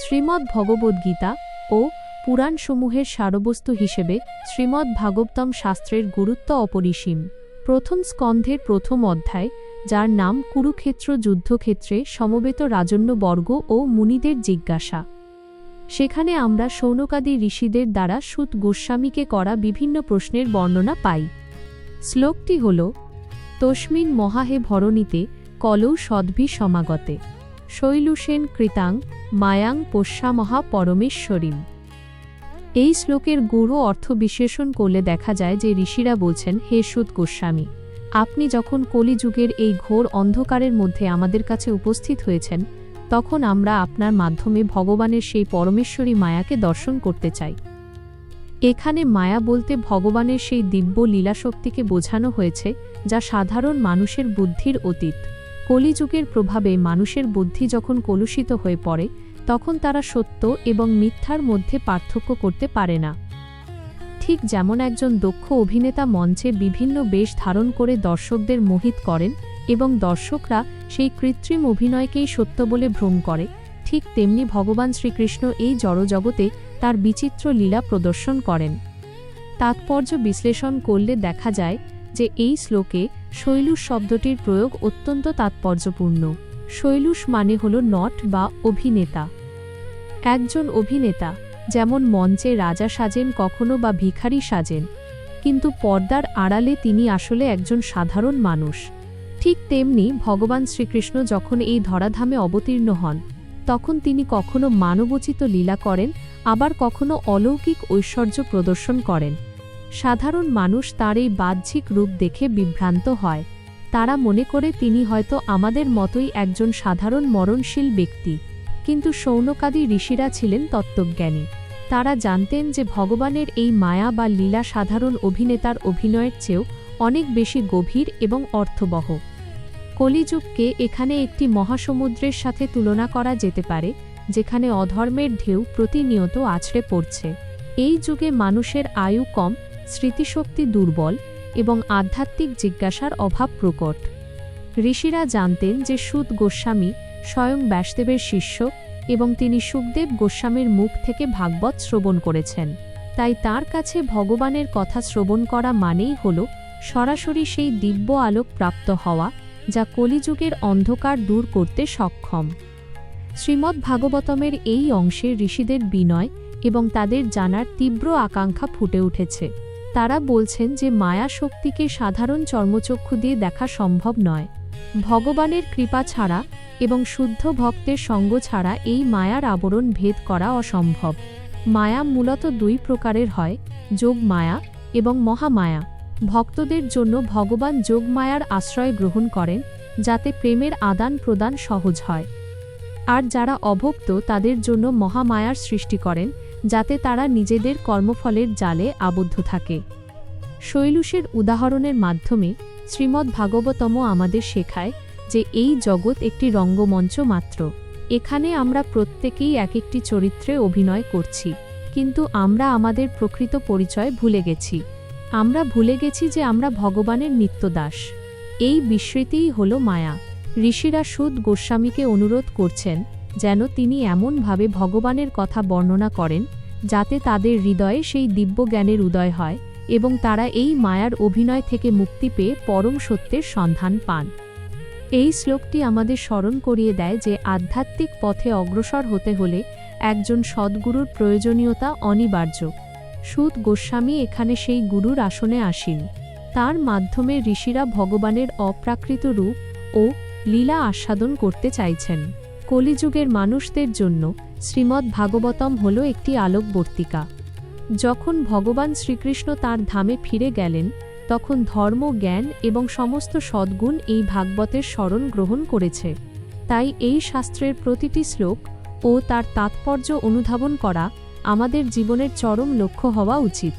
শ্রীমদ্ ভগবদ্গীতা ও পুরাণসমূহের সারবস্তু হিসেবে শ্রীমদ্ ভাগবতম শাস্ত্রের গুরুত্ব অপরিসীম। প্রথম স্কন্ধের প্রথম অধ্যায়, যার নাম কুরুক্ষেত্র যুদ্ধক্ষেত্রে সমবেত রাজন্যবর্গ ও মুনিদের জিজ্ঞাসা। সেখানে আমরা সৌনকাদি ঋষিদের দ্বারা সুত গোস্বামীকে করা বিভিন্ন প্রশ্নের বর্ণনা পাই। শ্লোকটি হল, তস্মিন মহাহে ভরণীতে কলৌ সদ্ভি সমাগতে শৈলুসেন কৃতাং, মায়াং পোষ্যামহা পরমেশ্বরীম। এই শ্লোকের গূঢ় অর্থ বিশ্লেষণ করলে দেখা যায় যে ঋষিরা বলছেন, হে সুত গোস্বামী, আপনি যখন কলিযুগের এই ঘোর অন্ধকারের মধ্যে আমাদের কাছে উপস্থিত হয়েছেন, তখন আমরা আপনার মাধ্যমে ভগবানের সেই পরমেশ্বরী মায়াকে দর্শন করতে চাই। এখানে মায়া বলতে ভগবানের সেই দিব্য লীলাশক্তিকে বোঝানো হয়েছে, যা সাধারণ মানুষের বুদ্ধির অতীত। কলিযুগের প্রভাবে মানুষের বুদ্ধি যখন কলুষিত হয়ে পড়ে, তখন তারা সত্য এবং মিথ্যার মধ্যে পার্থক্য করতে পারে না। ঠিক যেমন একজন দক্ষ অভিনেতা মঞ্চে বিভিন্ন বেশ ধারণ করে দর্শকদের মোহিত করেন এবং দর্শকরা সেই কৃত্রিম অভিনয়কেই সত্য বলে ভ্রম করে, ঠিক তেমনি ভগবান শ্রীকৃষ্ণ এই জড়জগতে তার বিচিত্র লীলা প্রদর্শন করেন। তাৎপর্য বিশ্লেষণ করলে দেখা যায় যে এই শ্লোকে শৈলুষ শব্দটির প্রয়োগ অত্যন্ত তাৎপর্যপূর্ণ। শৈলুষ মানে হল নট বা অভিনেতা। একজন অভিনেতা, যেমন মঞ্চে রাজা সাজেন কখনো বা ভিখারি সাজেন, কিন্তু পর্দার আড়ালে তিনি আসলে একজন সাধারণ মানুষ। ঠিক তেমনি ভগবান শ্রীকৃষ্ণ যখন এই ধরাধামে অবতীর্ণ হন, তখন তিনি কখনো মানবোচিত লীলা করেন, আবার কখনো অলৌকিক ঐশ্বর্য প্রদর্শন করেন। সাধারণ মানুষ তার এই বাহ্যিক রূপ দেখে বিভ্রান্ত হয়। তারা মনে করে তিনি হয়তো আমাদের মতোই একজন সাধারণ মরণশীল ব্যক্তি। কিন্তু সৌনকাদি ঋষিরা ছিলেন তত্ত্বজ্ঞানী। তারা জানতেন যে ভগবানের এই মায়া বা লীলা সাধারণ অভিনেতার অভিনয়ের চেয়েও অনেক বেশি গভীর এবং অর্থবহ। কলিযুগকে এখানে একটি মহাসমুদ্রের সাথে তুলনা করা যেতে পারে, যেখানে অধর্মের ঢেউ প্রতিনিয়ত আছড়ে পড়ছে। এই যুগে মানুষের আয়ু কম স্মৃতিশক্তি দুর্বল এবং আধ্যাত্মিক জিজ্ঞাসার অভাব প্রকট। ঋষিরা জানতেন যে সুদ গোস্বামী স্বয়ং ব্যাসদেবের শিষ্য এবং তিনি সুখদেব গোস্বামীর মুখ থেকে ভাগবত শ্রবণ করেছেন। তাই তার কাছে ভগবানের কথা শ্রবণ করা মানেই হল সরাসরি সেই দিব্য আলোক প্রাপ্ত হওয়া, যা কলিযুগের অন্ধকার দূর করতে সক্ষম। শ্রীমদ্ ভাগবতমের এই অংশে ঋষিদের বিনয় এবং তাদের জানার তীব্র আকাঙ্ক্ষা ফুটে উঠেছে। তারা বলছেন যে মায়া শক্তিকে সাধারণ চর্মচক্ষু দিয়ে দেখা সম্ভব নয়। ভগবানের কৃপা ছাড়া এবং শুদ্ধ ভক্তের সঙ্গ ছাড়া এই মায়ার আবরণ ভেদ করা অসম্ভব। মায়া মূলত দুই প্রকারের হয়, যোগ মায়া এবং মহামায়া। ভক্তদের জন্য ভগবান যোগমায়ার আশ্রয় গ্রহণ করেন, যাতে প্রেমের আদান প্রদান সহজ হয়। আর যারা অভক্ত তাদের জন্য মহামায়ার সৃষ্টি করেন যাতে তারা নিজেদের কর্মফলের জালে আবদ্ধ থাকে। শৈলুষের উদাহরণের মাধ্যমে শ্রীমদ্ ভাগবতম আমাদের শেখায় যে এই জগৎ একটি রঙ্গমঞ্চ মাত্র। এখানে আমরা প্রত্যেকেই এক একটি চরিত্রে অভিনয় করছি, কিন্তু আমরা আমাদের প্রকৃত পরিচয় ভুলে গেছি। আমরা ভুলে গেছি যে আমরা ভগবানের নিত্যদাস। এই বিস্মৃতিই হল মায়া। ঋষিরা সুদ গোস্বামীকে অনুরোধ করছেন যেন তিনি এমনভাবে ভগবানের কথা বর্ণনা করেন, যাতে তাদের হৃদয়ে সেই দিব্য জ্ঞানের উদয় হয় এবং তারা এই মায়ার অভিনয় থেকে মুক্তি পেয়ে পরম সত্যের সন্ধান পান। এই শ্লোকটি আমাদের স্মরণ করিয়ে দেয় যে আধ্যাত্মিক পথে অগ্রসর হতে হলে একজন সদ্গুরুর প্রয়োজনীয়তা অনিবার্য। সুদ গোস্বামী এখানে সেই গুরুর আসনে আসীন। তার মাধ্যমে ঋষিরা ভগবানের অপ্রাকৃত রূপ ও লীলা আস্বাদন করতে চাইছেন। কলিযুগের মানুষদের জন্য শ্রীমদ্ ভাগবতম হল একটি আলোকবর্তিকা। যখন ভগবান শ্রীকৃষ্ণ তার ধামে ফিরে গেলেন, তখন ধর্ম, জ্ঞান এবং সমস্ত সদ্গুণ এই ভাগবতের স্মরণ গ্রহণ করেছে। তাই এই শাস্ত্রের প্রতিটি শ্লোক ও তার তাৎপর্য অনুধাবন করা আমাদের জীবনের চরম লক্ষ্য হওয়া উচিত।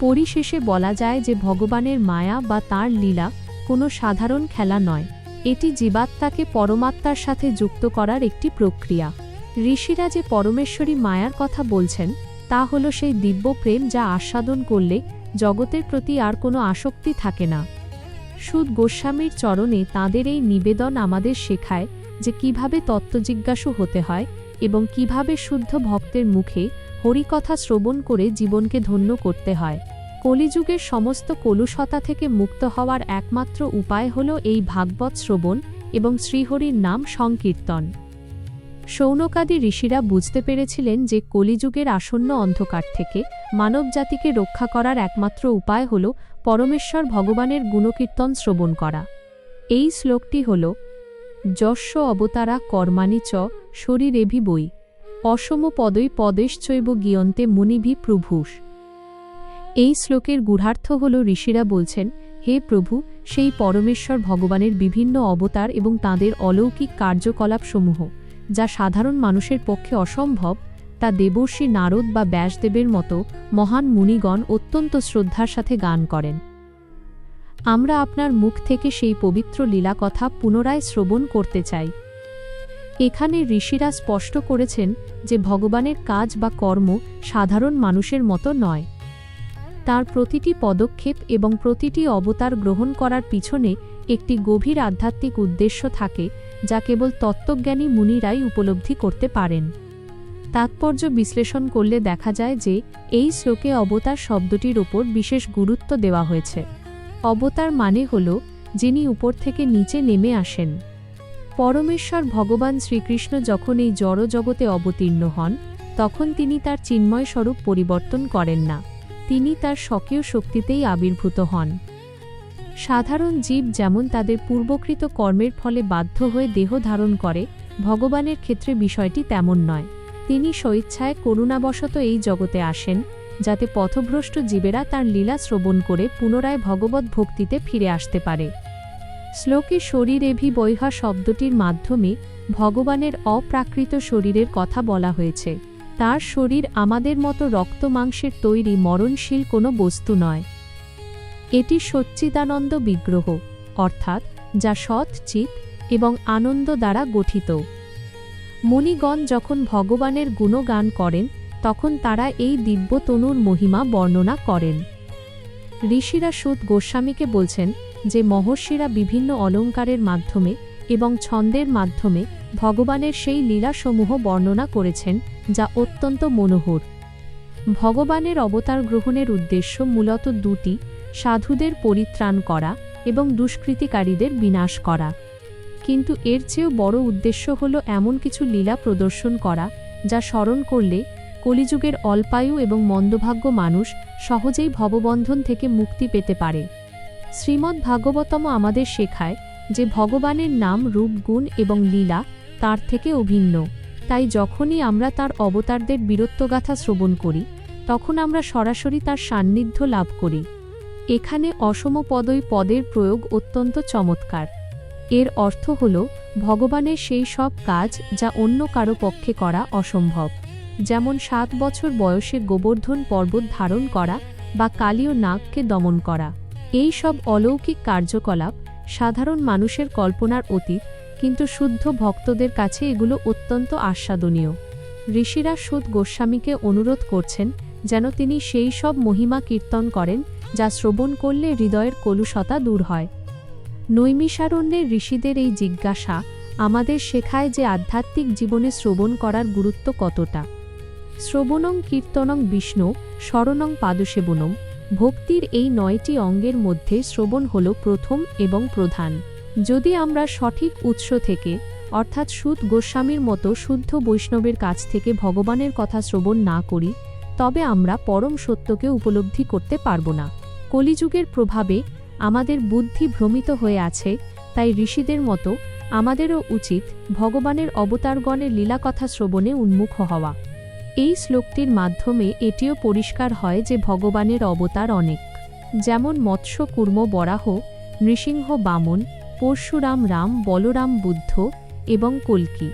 পরিশেষে বলা যায় যে ভগবানের মায়া বা তার লীলা কোনো সাধারণ খেলা নয়। এটি জীবাত্মাকে পরমাত্মার সাথে যুক্ত করার একটি প্রক্রিয়া। ঋষিরা যে পরমেশ্বরী মায়ার কথা বলছেন, তা হল সেই দিব্য প্রেম যা আস্বাদন করলে জগতের প্রতি আর কোনো আসক্তি থাকে না। সুদ গোস্বামীর চরণে তাঁদের এই নিবেদন আমাদের শেখায় যে কীভাবে তত্ত্বজিজ্ঞাসু হতে হয় এবং কীভাবে শুদ্ধ ভক্তের মুখে হরিকথা শ্রবণ করে জীবনকে ধন্য করতে হয়। কলিযুগের সমস্ত কলুষতা থেকে মুক্ত হওয়ার একমাত্র উপায় হল এই ভাগবত শ্রবণ এবং শ্রীহরির নাম সংকীর্তন। সৌনকাদি ঋষিরা বুঝতে পেরেছিলেন যে কলিযুগের আসন্ন অন্ধকার থেকে মানবজাতিকে রক্ষা করার একমাত্র উপায় হল পরমেশ্বর ভগবানের গুণকীর্তন শ্রবণ করা। এই শ্লোকটি হল যস্য অবতারা কর্মাণি চ শরীরেভি বই অসম পদই পদেশচৈব গিয়ন্তে মুনিভি প্রভুষ। এই শ্লোকের গূঢ়ার্থ হল ঋষিরা বলছেন, হে প্রভু, সেই পরমেশ্বর ভগবানের বিভিন্ন অবতার এবং তাঁদের অলৌকিক কার্যকলাপসমূহ, যা সাধারণ মানুষের পক্ষে অসম্ভব, তা দেবর্ষী নারদ বা ব্যাসদেবের মতো মহান মুনিগণ অত্যন্ত শ্রদ্ধার সাথে গান করেন। আমরা আপনার মুখ থেকে সেই পবিত্র লীলা কথা পুনরায় শ্রবণ করতে চাই। এখানে ঋষিরা স্পষ্ট করেছেন যে ভগবানের কাজ বা কর্ম সাধারণ মানুষের মতো নয়। তার প্রতিটি পদক্ষেপ এবং প্রতিটি অবতার গ্রহণ করার পিছনে একটি গভীর আধ্যাত্মিক উদ্দেশ্য থাকে, যা কেবল তত্ত্বজ্ঞানী মুনিরাই উপলব্ধি করতে পারেন। তাৎপর্য বিশ্লেষণ করলে দেখা যায় যে, এই শ্লোকে অবতার শব্দটির ওপর বিশেষ গুরুত্ব দেওয়া হয়েছে। অবতার মানে হল, যিনি উপর থেকে নিচে নেমে আসেন। পরমেশ্বর ভগবান শ্রীকৃষ্ণ যখন এই জড়জগতে অবতীর্ণ হন, তখন তিনি তার চিন্ময় স্বরূপ পরিবর্তন করেন না। তিনি তার স্বকীয় শক্তিতেই আবির্ভূত হন। সাধারণ জীব যেমন তাদের পূর্বকৃত কর্মের ফলে বাধ্য হয়ে দেহ ধারণ করে, ভগবানের ক্ষেত্রে বিষয়টি তেমন নয়। তিনি স্বইচ্ছায় করুণাবশত এই জগতে আসেন, যাতে পথভ্রষ্ট জীবেরা তার লীলা শ্রবণ করে পুনরায় ভগবত ভক্তিতে ফিরে আসতে পারে। শ্লোকে শরীরেভি বৈহা শব্দটির মাধ্যমে ভগবানের অপ্রাকৃত শরীরের কথা বলা হয়েছে। তার শরীর আমাদের মতো রক্ত মাংসের তৈরি মরণশীল কোনো বস্তু নয়। এটি সচ্চিদানন্দ বিগ্রহ, অর্থাৎ যা সৎ চিত এবং আনন্দ দ্বারা গঠিত। মুনিগণ যখন ভগবানের গুণগান করেন, তখন তারা এই দিব্য তনুর মহিমা বর্ণনা করেন। ঋষিরা সুদ গোস্বামীকে বলছেন যে মহর্ষিরা বিভিন্ন অলঙ্কারের মাধ্যমে এবং ছন্দের মাধ্যমে ভগবানের সেই লীলাসমূহ বর্ণনা করেছেন, যা অত্যন্ত মনোহর। ভগবানের অবতার গ্রহণের উদ্দেশ্য মূলত দুটি, সাধুদের পরিত্রাণ করা এবং দুষ্কৃতিকারীদের বিনাশ করা। কিন্তু এর চেয়েও বড় উদ্দেশ্য হল এমন কিছু লীলা প্রদর্শন করা, যা স্মরণ করলে কলিযুগের অল্পায়ু এবং মন্দভাগ্য মানুষ সহজেই ভববন্ধন থেকে মুক্তি পেতে পারে। শ্রীমদ্ ভাগবতম আমাদের শেখায় যে ভগবানের নাম রূপ, গুণ এবং লীলা তার থেকে অভিন্ন। তাই যখনই আমরা তার অবতারদের বীরত্বগাথা শ্রবণ করি, তখন আমরা সরাসরি তার সান্নিধ্য লাভ করি। এখানে অসমপদই পদের প্রয়োগ অত্যন্ত চমৎকার। এর অর্থ হল, ভগবানের সেই সব কাজ যা অন্য কারও পক্ষে করা অসম্ভব। যেমন সাত বছর বয়সে গোবর্ধন পর্বত ধারণ করা বা কালীয় নাগকে দমন করা। এই সব অলৌকিক কার্যকলাপ সাধারণ মানুষের কল্পনার অতীত, কিন্তু শুদ্ধ ভক্তদের কাছে এগুলো অত্যন্ত আস্বাদনীয়। ঋষিরা সুদ গোস্বামীকে অনুরোধ করছেন যেন তিনি সেই সব মহিমা কীর্তন করেন যা শ্রবণ করলে হৃদয়ের কলুষতা দূর হয়। নৈমিষারণ্যের ঋষিদের এই জিজ্ঞাসা আমাদের শেখায় যে আধ্যাত্মিক জীবনে শ্রবণ করার গুরুত্ব কতটা। শ্রবণং কীর্তনং বিষ্ণু স্মরণং পাদসেবনম ভক্তির এই নয়টি অঙ্গের মধ্যে শ্রবণ হল প্রথম এবং প্রধান। যদি আমরা সঠিক উৎস থেকে, অর্থাৎ সুদ গোস্বামীর মতো শুদ্ধ বৈষ্ণবের কাছ থেকে ভগবানের কথা শ্রবণ না করি, তবে আমরা পরম সত্যকে উপলব্ধি করতে পারব না। কলিযুগের প্রভাবে আমাদের বুদ্ধি ভ্রমিত হয়ে আছে, তাই ঋষিদের মতো আমাদেরও উচিত ভগবানের অবতারগণের লীলাকথা শ্রবণে উন্মুখ হওয়া। এই শ্লোকটির মাধ্যমে এটিও পরিষ্কার হয় যে ভগবানের অবতার অনেক। যেমন মৎস্য কুর্ম বরাহ, নৃসিংহ বামন, পরশুরাম রাম, বলরাম বুদ্ধ এবং কল্কি।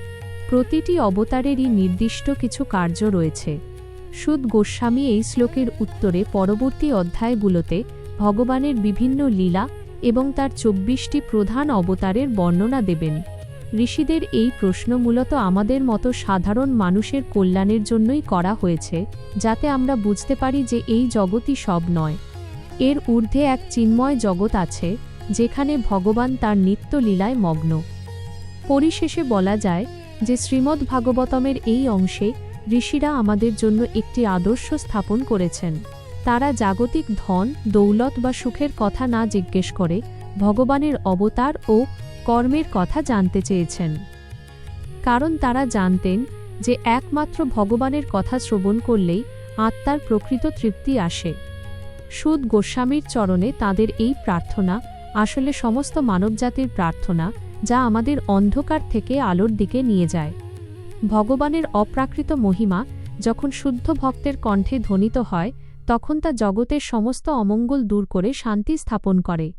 প্রতিটি অবতারেরই নির্দিষ্ট কিছু কার্য রয়েছে। সুদ গোস্বামী এই শ্লোকের উত্তরে পরবর্তী অধ্যায়গুলোতে ভগবানের বিভিন্ন লীলা এবং তার চব্বিশটি প্রধান অবতারের বর্ণনা দেবেন। ঋষিদের এই প্রশ্ন মূলত আমাদের মতো সাধারণ মানুষের কল্যাণের জন্যই করা হয়েছে, যাতে আমরা বুঝতে পারি যে এই জগতই সব নয়। এর ঊর্ধ্বে এক চিন্ময় জগৎ আছে, যেখানে ভগবান তার নিত্য লীলায় মগ্ন। পরিশেষে বলা যায় যে শ্রীমদ্ ভাগবতমের এই অংশে ঋষিরা আমাদের জন্য একটি আদর্শ স্থাপন করেছেন। তারা জাগতিক ধন, দৌলত বা সুখের কথা না জিজ্ঞেস করে ভগবানের অবতার ও কর্মের কথা জানতে চেয়েছেন। কারণ তারা জানতেন যে একমাত্র ভগবানের কথা শ্রবণ করলেই আত্মার প্রকৃত তৃপ্তি আসে। সুদ গোস্বামীর চরণে তাদের এই প্রার্থনা আসলে সমস্ত মানবজাতির প্রার্থনা যা আমাদের অন্ধকার থেকে আলোর দিকে নিয়ে যায়। ভগবানের অপ্রাকৃত মহিমা যখন শুদ্ধ ভক্তের কণ্ঠে ধ্বনিত হয়, তখন তা জগতের সমস্ত অমঙ্গল দূর করে শান্তি স্থাপন করে।